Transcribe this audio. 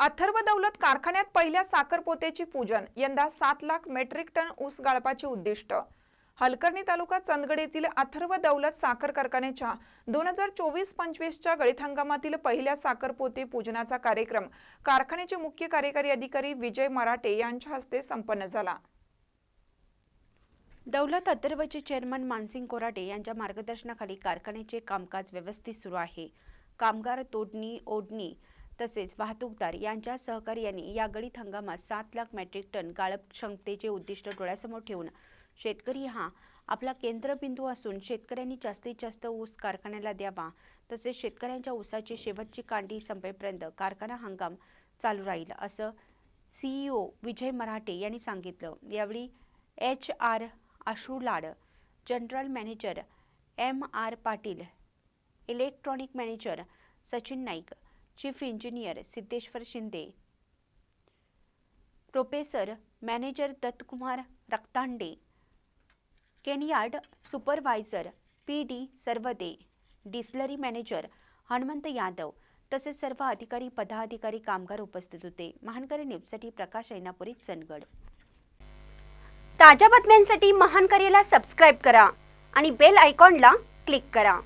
अथर्व दौलत कारखान्यात पहिल्या साखरपोत्याची पूजन यंदा सात लाख मेट्रिक टन ऊस गाळपाचे उद्दिष्ट. हलकर्णी तालुका चंदगड येथील अथर्व दौलत साखर कारखान्याच्या दोन हजार चोवीस पंचवीसच्या गळीत हंगामातील पहिल्या साखरपोते पूजनाचा कार्यक्रम कारखान्याचे मुख्य कार्यकारी अधिकारी विजय मराठे यांच्या हस्ते संपन्न झाला. दौलत अथर्वचे चेअरमन मानसिंग कोराटे यांच्या मार्गदर्शनाखाली कारखान्याचे कामकाज व्यवस्थित सुरू आहे. कामगार तोडणी ओढणी तसेच वाहतूकदार यांच्या सहकार्याने या गळीत हंगामात सात लाख मेट्रिक टन गाळप क्षमतेचे उद्दिष्ट डोळ्यासमोर ठेवून शेतकरी हा आपला केंद्रबिंदू असून शेतकऱ्यांनी जास्तीत जास्त ऊस कारखान्याला द्यावा. तसेच शेतकऱ्यांच्या ऊसाची शेवटची कांडी संपेपर्यंत कारखाना हंगाम चालू राहील असं सीईओ विजय मराठे यांनी सांगितलं. यावेळी H R Ashulad general manager M R Patil electronic manager Sachin Naik chief engineer Siddheshwar Shinde professor manager Dattakumar Raktande cane yard supervisor P D Sarvade distillery manager Hanumant Yadav तसेच सर्व अधिकारी पदाधिकारी कामगार उपस्थित होते. महानकरी न्यूजसाठी प्रकाश ऐनापुरी चंदगड. ताज्या बातम्यांसाठी महानकरीला सबस्क्राईब करा आणि बेल आयकॉनला क्लिक करा.